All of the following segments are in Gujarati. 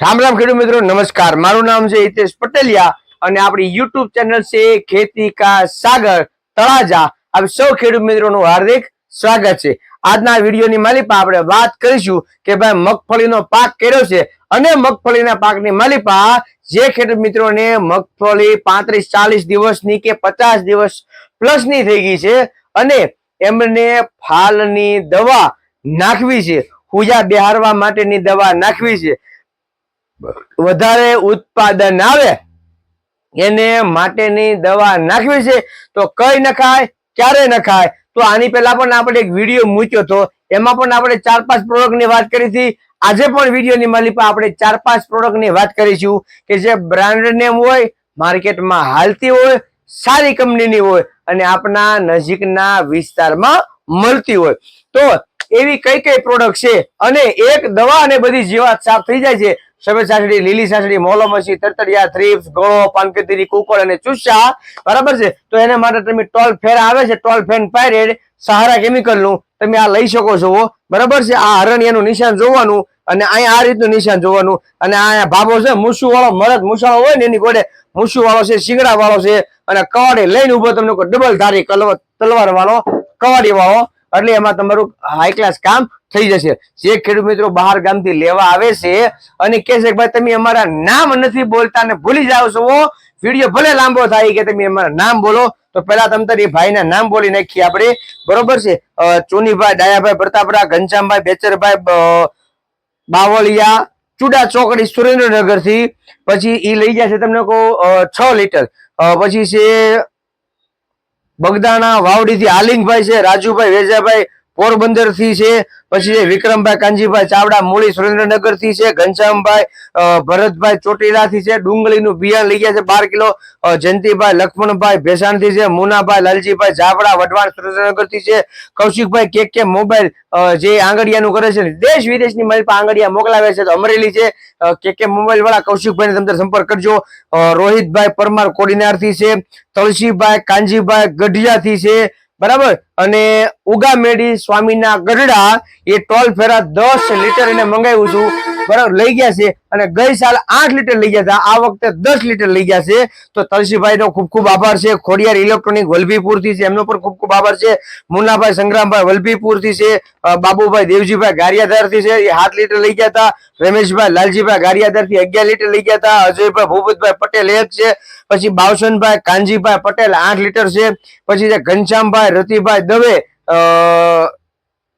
રામ રામ ખેડૂત મિત્રો, નમસ્કાર. મારું નામ છે હિતેશ પટેલિયા અને આપણી યુટ્યુબ ચેનલ છે ખેતી કા સાગર તળાજા. આપ સૌ ખેડૂત મિત્રોનું હાર્દિક સ્વાગત છે. આજના વિડીયોની માલિપા આપણે વાત કરીશું કે ભાઈ મગફળીનો પાક કર્યો છે અને મગફળીના પાકની માલિપા જે ખેડૂત મિત્રોને મગફળી પાંત્રીસ ચાલીસ દિવસની કે પચાસ દિવસ પ્લસની થઈ ગઈ છે અને એમને ફાલની દવા નાખવી છે. પૂજા બેહારવા માટેની દવા નાખવી છે. વધારે ઉત્પાદન આવે, એને માટેની દવા નાખવી છે, તો કઈ નખાય, ક્યારે નખાય? તો આની પહેલા પણ આપણે એક વીડિયો મૂક્યો હતો, એમાં પણ આપણે ચાર પાંચ પ્રોડક્ટની વાત કરી હતી. આજે પણ વિડીયોની માલિપા આપણે ચાર પાંચ પ્રોડક્ટની વાત કરીશું, કે જે બ્રાન્ડ નેમ હોય, માર્કેટમાં હાલતી હોય, સારી કંપનીની હોય, અને આપણા નજીકના વિસ્તારમાં મળતી હોય. તો એવી કઈ કઈ પ્રોડક્ટ છે, અને એક દવા અને બધી જીવાત સાફ થઈ જાય છે સફેદ સાસડી, લીલી સાસડી, મોલોમસી, તરતડિયા થ્રીપ્સ ગળો પાનકેતરી, કુકળ અને ચૂસા બરાબર છે? તો એના માટે તમે ટોલ ફેર આવે છે, ટોલ ફેન પાયરેડ સહારા કેમિકલનું તમે આ લઈ શકો છો બરાબર છે? આ હરણિયાનું નિશાન જોવાનું અને અહીંયા આ રીતનું નિશાન જોવાનું. અને અહીંયા ભાભો છે મૂસુ વાળો મરદ મૂસાળો હોય ને એની ગોડે મૂસુ વાળો છે શીંગડા વાળો છે અને કવાડી લઈને ઊભો તમને ડબલ ધારી તલવાર વાળો કવાડી વાળો એટલે એમાં તમારું હાઈ ક્લાસ કામ થઈ જશે. જે ખેડૂત મિત્રો બહાર ગામથી લેવા આવે છે અને કહે છે કે ભાઈ, તમે અમારા નામ નથી બોલતા ને ભૂલી જાઓ છો વીડિયો ભલે લાંબો થાય કે તમે અમારા નામ બોલો. તો પેલા તમ તારી ભાઈના નામ બોલી નાખીએ આપણે. બરોબર છે? ચુનીભાઈ, ડાયાભાઈ પ્રતાપરા ઘનશ્યામભાઈ, બેચરભાઈ બાવળિયા, ચુડા ચોકડી સુરેન્દ્રનગરથી પછી ઈ લઈ જશે તમને કહું છ લીટર. પછી છે બગદાણા વાવડી થી આલિંગભાઈ છે રાજુભાઈ વેજાભાઈ પોરબંદરથી છે, પછી વિક્રમભાઈ કાનજીભાઈ ચાવડા, મૂળી સુરેન્દ્રનગરથી છે, ઘનશ્યામભાઈ ભરતભાઈ ચોટીલા થી છે, ડુંગળીનું બિયાણ લઈ ગયા છે, બાર કિલો જયંતિભાઈ, લક્ષ્મણભાઈ ભેસાણથી છે, મુનાભાઈ, લાલજીભાઈ જાબડા વઢવાણ સુરેન્દ્રનગરથી છે, કૌશિકભાઈ કે કે મોબાઈલ જે આંગડિયાનું કરે છે દેશ વિદેશની મારી પાસે આંગડિયા મોકલાવે છે, તો અમરેલી છે કે કે મોબાઈલ વાળા કૌશિકભાઈ તમે સંપર્ક કરજો રોહિતભાઈ પરમાર કોડીનારથી છે, તુલસીભાઈ કાનજીભાઈ ગઢિયા થી છે, બરાબર? અને ઉગામેડી સ્વામીના ગઢડા એ ટોલ ફેરા દસ લીટર એને મંગાવ્યું છું. બરાબર, લઈ ગયા છે. અને ગઈ સાલ આઠ લીટર લઈ ગયા હતા. આ વખતે દસ લીટર લઈ ગયા છે. તો તલસીભાઈ નો ખૂબ ખૂબ આભાર છે. ખોડિયાર ઇલેક્ટ્રોનિક વલભીપુરથી છે. એમનો પણ ખૂબ ખૂબ આભાર છે. મુન્નાભાઈ સંગ્રામભાઈ વલભીપુરથી છે બાબુભાઈ દેવજીભાઈ ગારિયાધારથી છે. એ સાત લીટર લઈ ગયા હતા. રમેશભાઈ લાલજીભાઈ ગારિયાધારથી અગિયાર લીટર લઈ ગયા હતા. અજયભાઈ ભૂપતભાઈ પટેલ એક છે. પછી બાવસનભાઈ કાનજીભાઈ પટેલ આઠ લીટર છે. પછી છે ઘનશ્યામભાઈ રતિભાઈ દવે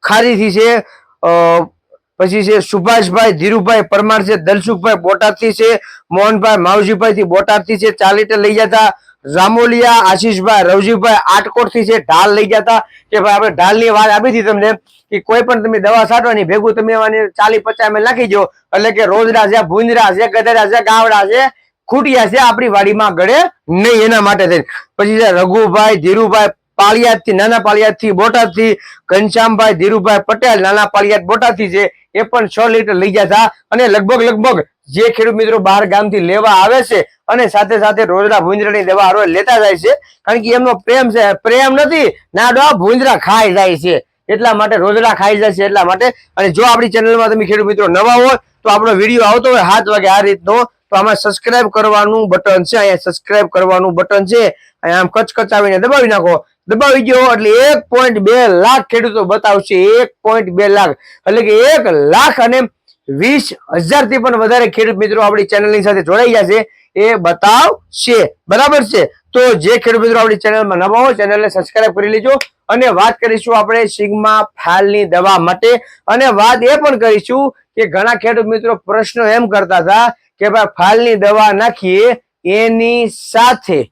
ખારીથી છે પછી છે સુભાષભાઈ ધીરુભાઈ પરમાર છે, દલસુખભાઈ બોટાદથી છે, મોહનભાઈ માવજીભાઈ થી બોટાદ છે, ચાર લીટર લઈ હતા રામોલિયા, આશીષભાઈ, રવજીભાઈ આટકોટથી છે, ઢાલ લઈ ગયા હતા કે ભાઈ આપણે ઢાલની વાત આપી હતી તમને, કે કોઈ પણ તમે દવા છાંટવાની ભેગું તમે ચાલી પચાસ એમ નાખી દો, એટલે કે રોજડા છે ભૂંજરા છે, ગધેડા છે, ગાવડા છે, ખૂટિયા છે, આપણી વાડીમાં ગળે નહીં, એના માટે થઈને. પછી છે રઘુભાઈ ધીરુભાઈ પાળિયાદથી નાના પાળિયાદથી બોટાદથી ઘનશ્યામભાઈ, ધીરુભાઈ પટેલ, નાના પાળિયાદ બોટાદથી છે, એ પણ છ લીટર લઈ ગયા હતા. અને લગભગ લગભગ જે ખેડૂત મિત્રો બહાર ગામથી લેવા આવે છે અને સાથે સાથે રોજડા ભૂંજરાની દવા હારો લેતા જાય છે, કારણ કે એમનો પ્રેમ છે. પ્રેમ નથી ના ડો ભૂંજરા ખાઈ જાય છે. એટલા માટે રોજડા ખાઈ જાય છે એટલા માટે. અને જો આપણી ચેનલમાં તમે ખેડૂત મિત્રો નવા હોય, તો આપણો વીડિયો આવતો હોય હાથ વાગે આ રીતનો, તો આમાં સબસ્ક્રાઇબ કરવાનું બટન છે. અહીંયા સબસ્ક્રાઇબ કરવાનું બટન છે. અહીંયા આમ કચકચાવીને દબાવી નાખો. દબાવી ગયો એટલે એક પોઈન્ટ બે લાખ ખેડૂતો બતાવશે. એક પોઈન્ટ બે લાખ. એટલે કે એક લાખ અને વીસ હજારથી પણ વધારે ખેડૂત મિત્રો આપણી ચેનલની સાથે જોડાઈ ગયા છે એ બતાવશે. બરાબર છે? તો જે ખેડૂત મિત્રો આપણી ચેનલમાં નવા હોય ચેનલને સબસ્ક્રાઇબ કરી લેજો. અને વાત કરીશું આપણે સિગ્મા ફાલની દવા માટે. અને વાત એ પણ કરીશું કે ઘણા ખેડૂત મિત્રો પ્રશ્નો એમ કરતા હતા કે ભાઈ ફાલની દવા નાખીએ એની સાથે.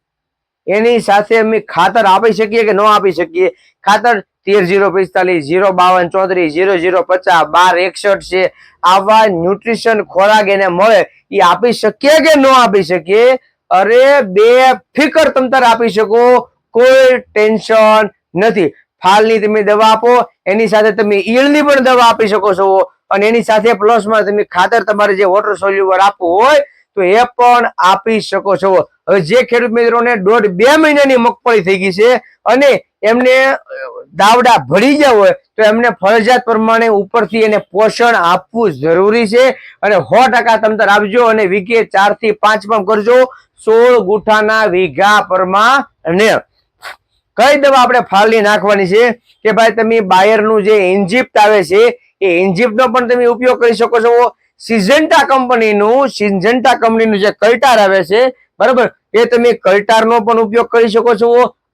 એની સાથે અમે ખાતર આપી શકીએ કે ન આપી શકીએ? ખાતર તેર જીરો પિસ્તાલીસ, જીરો બાવન, ચોત્રીસ, જીરો જીરો પચાસ, બાર, એકસઠ છે. આવા ન્યુટ્રિશન ખોરાક એને મળે, એ આપી શકીએ કે ન આપી શકીએ? અરે બે ફિકર તમ તારે આપી શકો, કોઈ ટેન્શન નથી. ફાલની તમે દવા આપો, એની સાથે તમે ઈળની પણ દવા આપી શકો છો. અને એની સાથે પ્લસમાં તમે ખાતર તમારે જે વોટર સોલ્યુબર આપવું હોય, તો એ પણ આપી શકો છો. હવે જે ખેડૂત મિત્રોને દોઢ બે મહિનાની મગફળી થઈ ગઈ છે અને એમને દાવડા ભરી ગયા હોય, તો એમને ફરજિયાત પ્રમાણે ઉપરથી એને પોષણ આપવું જરૂરી છે. અને સો ટકા તમતર આપજો અને વીઘે ચારથી પાંચ પણ કરજો. સોળ ગુઠાના વીઘા પ્રમાણે કઈ દવા આપણે ફાળી નાખવાની છે કે ભાઈ તમે બાયરનું જે ઇન્જિપ્ટ આવે છે, એ ઇન્જિપ્ટનો પણ તમે ઉપયોગ કરી શકો છો. સિઝન્ટા કંપનીનું સિઝન્ટા કંપનીનું જે કલ્ટાર આવે છે બરાબર? એ તમે કલ્ટારનો પણ ઉપયોગ કરી શકો છો.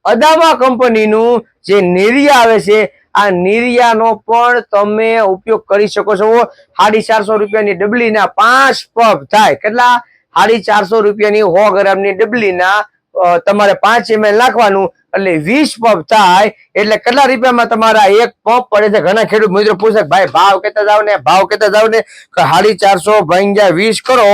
અદામા કંપનીનું જે નિરિયા આવે છે, આ નિરિયાનો પણ તમે ઉપયોગ કરી શકો છો. સાડી ચારસો રૂપિયાની ડબલીના પાંચ પગ થાય. કેટલા? સાડી ચારસો રૂપિયાની સો ગ્રામની ડબલીના તમારે પાંચ એમએલ નાખવાનું. એટલે વીસ પફ થાય. એટલે કેટલા રૂપિયામાં તમારા એક પફ પડે છે? ઘણા ખેડૂત મિત્રો પૂછે ભાઈ, ભાવ કેતા જાવ ને? ભાવ કેતા જાવ ને? સાડી ચારસો ભાઈ વીસ કરો.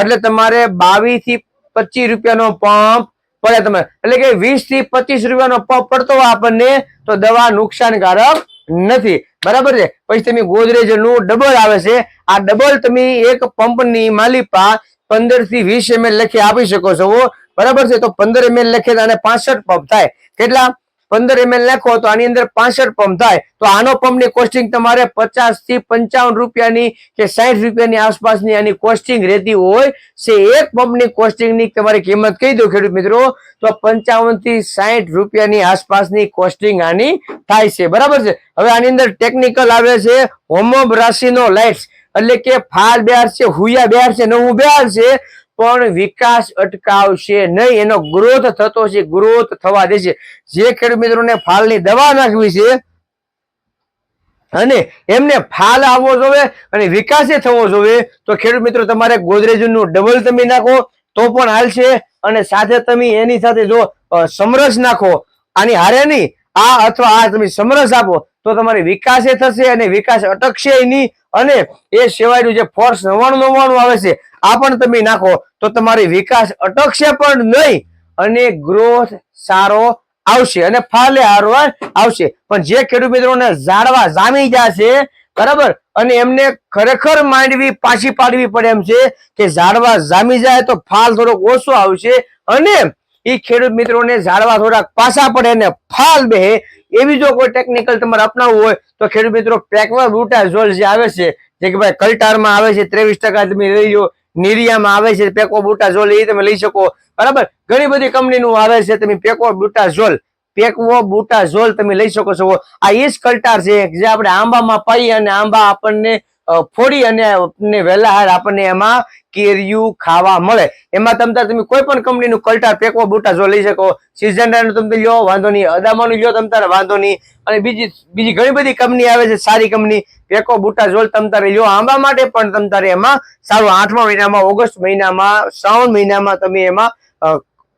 એટલે તમારે બાવીસથી પચીસ રૂપિયાનો પંપ પડે તમે. એટલે કે વીસથી પચીસ રૂપિયાનો પંપ પડતો હોય આપણને, તો દવા નુકસાનકારક નથી. બરાબર છે? પછી તમે ગોદરેજનું ડબલ આવે છે. આ ડબલ તમે એક પંપની માલિપા પંદરથી વીસ એમએલ લખી આપી શકો છો. બરાબર છે? તો પંદર એમએલ લખે અને પાસઠ પંપ થાય. કેટલા? પંદર એમએલ નાખો તો આની અંદર પાસઠ પંપ થાય. તો આનો પંપની કોસ્ટિંગ તમારે પચાસથી પંચાવન રૂપિયાની કે સાઠ રૂપિયાની આસપાસની આની કોસ્ટિંગ રહેતી હોય. છે એક પંપની કોસ્ટિંગની તમારી કિંમત કહી દો ખેડૂત મિત્રો. તો પંચાવનથી સાઠ રૂપિયાની આસપાસની કોસ્ટિંગ આની થાય છે. બરાબર છે? હવે આની અંદર ટેકનિકલ આવે છે હોમોબ રાશિનો લાઇટ્સ એટલે કે ફાલ બેહાર છે, હુયા બેહાર છે, નવું બેહાર છે. પણ વિકાસ અટકાવશે નહીં. એનો ગ્રોથ થતો છે ગ્રોથ થવા દેશે. જે ખેડૂત મિત્રોને ફાલની દવા નાખવી છે અને એમને ફાલ આવવો જોવે અને વિકાસે થવો જોવે, તો ખેડૂત મિત્રો, તમારે ગોદરેજનું ડબલ તમે નાખો, તો પણ હાલશે. અને સાથે તમે એની સાથે જો સમરસ નાખો, આની હારે નહીં, આ અથવા આ તમે સમરસ આપો, તો તમારે વિકાસે થશે અને વિકાસ અટકશે નહીં. અને એ સિવાયનું જે ફોર્સ નવાણું નવાણું આવે છે, આ પણ તમે નાખો તો તમારી વિકાસ અટકશે પણ નહીં અને ગ્રોથ સારો આવશે અને ફાલે હારવા આવશે. પણ જે ખેડૂત મિત્રોને ઝાડવા જામી જશે બરાબર? અને એમને ખરેખર માંડવી પાછી પાડવી પડે એમ છે કે ઝાડવા જામી જાય તો ફાલ થોડોક ઓછો આવશે અને એ ખેડૂત મિત્રોને ઝાડવા થોડાક પાછા પડે અને ફાલ બેહે. એવી જો કોઈ ટેકનિકલ તમારે અપનાવવું હોય, તો ખેડૂત મિત્રો પેકવા બુટાઝોલ જે આવે છે, જે કે ભાઈ કલ્ટારમાં આવે છે, ત્રેવીસ ટકા તમે લઈ લો નિરિયામાં આવે છે પેકો બુટાઝોલ એ તમે લઈ શકો. બરાબર? ઘણી બધી કંપનીનું આવે છે, તમે પેકો બુટાઝોલ પેકવો બુટાઝોલ તમે લઈ શકો છો. આ જ કલ્ટાર છે, જે આપણે આંબામાં પાઈ અને આંબા આપણને ફોડી અને આપણને વહેલા હાર આપણને એમાં કેરિયું ખાવા મળે. એમાં તમ તારે તમે કોઈ પણ કંપનીનું કલ્ટાર પેકવો જો લઈ શકો સિઝન તમે લ્યો, વાંધો નહીં. અદામાનું લ્યો તમ તારે વાંધો નહીં. અને બીજી બીજી ઘણી બધી કંપની આવે છે, સારી કંપની. પેકો બુટાઝોલ તમ તારે લ્યો. આંબા માટે પણ તમ તારે એમાં સારું, આઠમા મહિનામાં, ઓગસ્ટ મહિનામાં, શ્રાવણ મહિનામાં તમે એમાં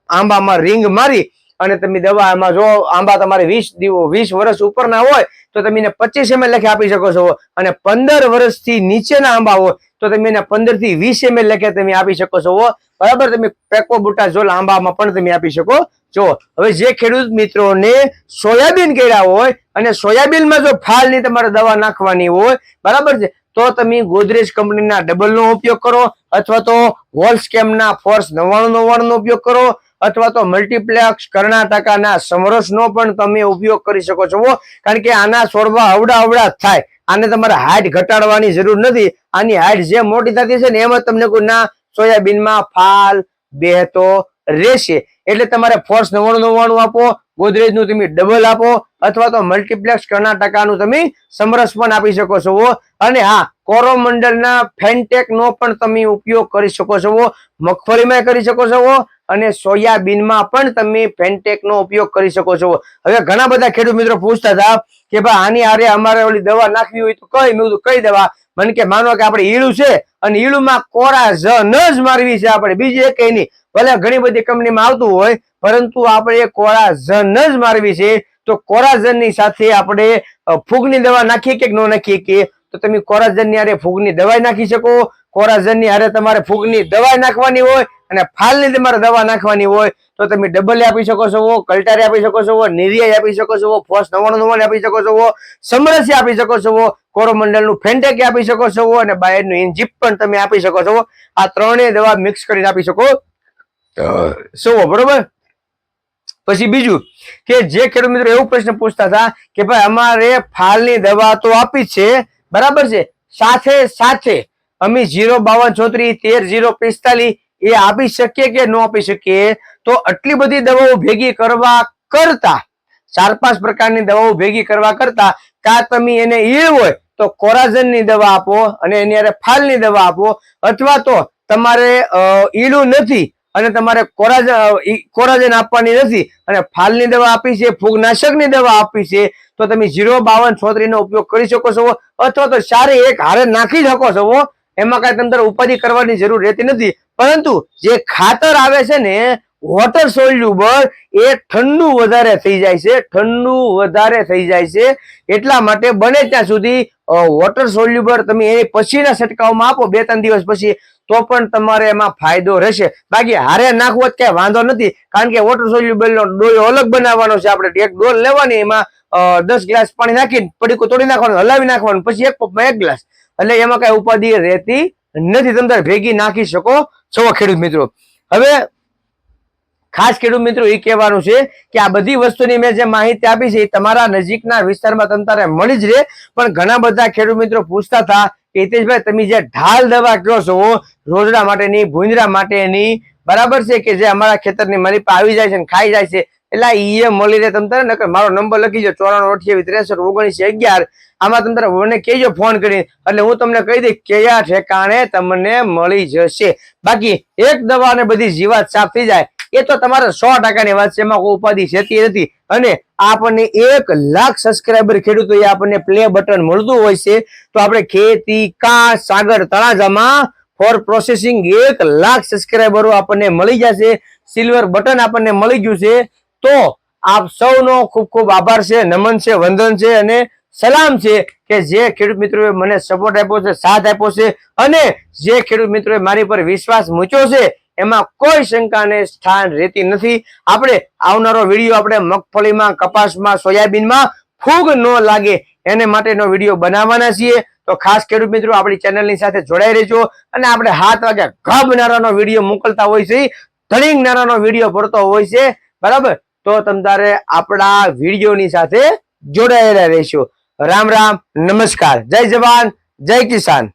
આંબામાં રિંગ મારી અને તમે દવા એમાં જો, આંબા તમારે વીસ દિવસ વીસ વર્ષ ઉપરના હોય તો તમે એને પચીસ એમએલ લખે આપી શકો છો. અને પંદર વર્ષથી નીચેના આંબા હોય તો તમે એને પંદરથી વીસ એમએલ લખે તમે આપી શકો છો. બરાબર? તમે પેકો બુટાઝોલ આંબામાં પણ તમે આપી શકો છો. હવે જે ખેડૂત મિત્રોને સોયાબીન કર્યા હોય અને સોયાબીનમાં જો ફાલની તમારે દવા નાખવાની હોય, બરાબર છે? તો તમે ગોદરેજ કંપનીના ડબલનો ઉપયોગ કરો અથવા તો વોલ્સકેમના ફોર્સ નવ્વાણું નવ્વાણું ઉપયોગ કરો. અથવા તો મલ્ટીપ્લેક્સ કર્ણાટકાના સમરસનો પણ તમે ઉપયોગ કરી શકો છો. કારણ કે આના છોડવા અવડા અવડા થાય. આને તમારે હાઈટ ઘટાડવાની જરૂર નથી. આની હાઈટ જે મોટી થતી છે ને એમાં તમને કોઈ ના સોયાબીનમાં ફાલ, બેહતો રહેશે. એટલે તમારે ફોર્સ નવ્વાણું નવ્વાણું આપો ગોદરેજનું તમે ડબલ આપો, અથવા તો મલ્ટીપ્લેક્સ કર્ણાટકાનું તમે સમરસ પણ આપી શકો છો. અને હા, કોરોમંડળના ફેન્ટેક નો પણ તમે ઉપયોગ કરી શકો છો. મગફળીમાં કરી શકો છો. અને સોયાબીનમાં પણ તમે ફેન્ટેકનો ઉપયોગ કરી શકો છો. હવે ઘણા બધા ખેડૂત મિત્રો પૂછતા હતા કે ભાઈ, આની આરે અમારે ઓલી દવા નાખવી હોય તો કઈ? મેં કઈ દવા? મને કે, માનો કે આપણે ઈળું છે અને ઈળુમાં કોરા ન જ મારવી છે આપણે. બીજી એક નહીં ભલે ઘણી બધી કંપનીમાં આવતું હોય, પરંતુ આપણે કોરા ન જ મારવી છે. તો કોરાઝનની સાથે આપણે ફૂગની દવા નાખીએ કે ન નાખીએ કે? તો તમે કોરાઝનની આરે ફૂગની દવાઈ નાખી શકો કોરાઝનની હારે તમારે ફૂગની દવાઈ નાખવાની હોય અને ફાલની તમારે દવા નાખવાની હોય, તો તમે ડબલ આપી શકો છો, કલ્ટારી આપી શકો છો નિરિયા આપી શકો છો ફોસ નવાણું નવાણું આપી શકો છો, સમરસી આપી શકો છો, કોરોમંડલનું ફેન્ટેક આપી શકો છો, અને બાયરનું ઇન્જીપ પણ તમે આપી શકો છો. આ ત્રણેય દવા મિક્સ કરીને આપી શકો. શું બરોબર? પછી બીજું કે જે ખેડૂત મિત્રો એવું પ્રશ્ન પૂછતા હતા કે ભાઈ, અમારે ફાલની દવા તો આપી છે, બરાબર છે? સાથે સાથે અમે જીરો બાવન ચોત્રીસ, તેર જીરો પિસ્તાલીસ એ આપી શકીએ કે ન આપી શકીએ? તો આટલી બધી દવાઓ ભેગી કરવા કરતા, ચાર પાંચ પ્રકારની દવાઓ ભેગી કરવા કરતા, કા તમે એને ઈળ હોય તો કોરાજનની દવા આપો અને એની હારે ફાલની દવા આપો, અથવા તો તમારે ઈળું નથી અને તમારે કોરાજન ઈ, કોરાજન આપવાની નથી અને ફાલની દવા આપી છે, ફૂગનાશકની દવા આપી છે, તો તમે જીરો બાવન છોતરી નો ઉપયોગ કરી શકો છો, અથવા તો સારી એક હારે નાખી શકો છો એમાં કાંઈ તમારે ઉપાધિ કરવાની જરૂર રહેતી નથી. પરંતુ જે ખાતર આવે છે ને વોટર સોલ્યુબલ એ ઠંડુ વધારે થઈ જાય છે, ઠંડુ વધારે થઈ જાય છે. એટલા માટે બને ત્યાં સુધી વોટર સોલ્યુબલ તમે એ પછીના છંટકાવમાં આપો બે ત્રણ દિવસ પછી, તો પણ તમારે એમાં ફાયદો રહેશે. બાકી હારે નાખવો જ ક્યાંય વાંધો નથી, કારણ કે વોટર સોલ્યુબલ નો ડોયો અલગ બનાવવાનો છે. આપણે એક ડોલ લેવાની, એમાં દસ ગ્લાસ પાણી નાખીને, પડીકું તોડી નાખવાનું, હલાવી નાખવાનું, પછી એક પપ્પા એક ગ્લાસ. એટલે એમાં કઈ ઉપાધિ રહેતી નથી. તમે ભેગી નાખી શકો છો ખેડૂત મિત્રો. હવે ખાસ ખેડૂત મિત્રો એ કહેવાનું છે કે આ બધી વસ્તુની મેં જે માહિતી આપી છે એ તમારા નજીકના વિસ્તારમાં તમ મળી જ રહે. પણ ઘણા બધા ખેડૂત મિત્રો પૂછતા હતા કે હિતેશભાઈ, તમે જે ઢાલ દવા કહો છો, રોજડા માટેની, ભૂંજરા માટેની, બરાબર છે કે જે અમારા ખેતરની મારી આવી જાય છે ખાઈ જાય છે? એટલે એ મળી રહે તમે નકર મારો નંબર લખી દો ચોરાણું અઠ્યાવીસ ત્રેસઠ ઓગણીસ અગિયાર આમાં તમ મને કહેજો ફોન કરી એટલે હું તમને કહી દઈશ, કયા ઠેકાણે તમને મળી જશે. બાકી એક દવા અને બધી જીવાત સાફ થઈ જાય. એ તો તમારે સો ટકાની વાત છે, એમાં ઉપાધિ જતી નથી. અને આપણને એક લાખ સબસ્ક્રાઈબર ખેડૂતો આપણને પ્લે બટન મળતું હોય છે, તો આપણે ખેતી કા સાગર, તળાજામાં ફોર પ્રોસેસિંગ એક લાખ સબસ્ક્રાઈબરો આપણને મળી જશે. સિલ્વર બટન આપણને મળી ગયું છે. તો આપ સૌનો ખૂબ ખૂબ આભાર છે, નમન છે, વંદન છે અને સલામ છે કે જે ખેડૂત મિત્રોએ મને સપોર્ટ આપ્યો છે, સાથ આપ્યો છે અને જે ખેડૂત મિત્રોએ મારી પર વિશ્વાસ મૂક્યો છે, એમાં કોઈ શંકાને સ્થાન રહેતી નથી. આપણે આવનારો વીડિયો આપણે મગફળીમાં, કપાસમાં, સોયાબીનમાં ફૂગ ન લાગે એને માટેનો વીડિયો બનાવવાના છીએ. તો ખાસ ખેડૂત મિત્રો, આપણી ચેનલની સાથે જોડાઈ રહેજો અને આપણે હાથ વાગ્યા ઘબ નારાનો વીડિયો મોકલતા હોય છે ધણીંગ નારાનો વીડિયો પડતો હોય છે, બરાબર? તો તમ તારે આપણા વિડીયોની સાથે જોડાયેલા રહેશો. રામ રામ નમસ્કાર જય જવાન જય કિસાન.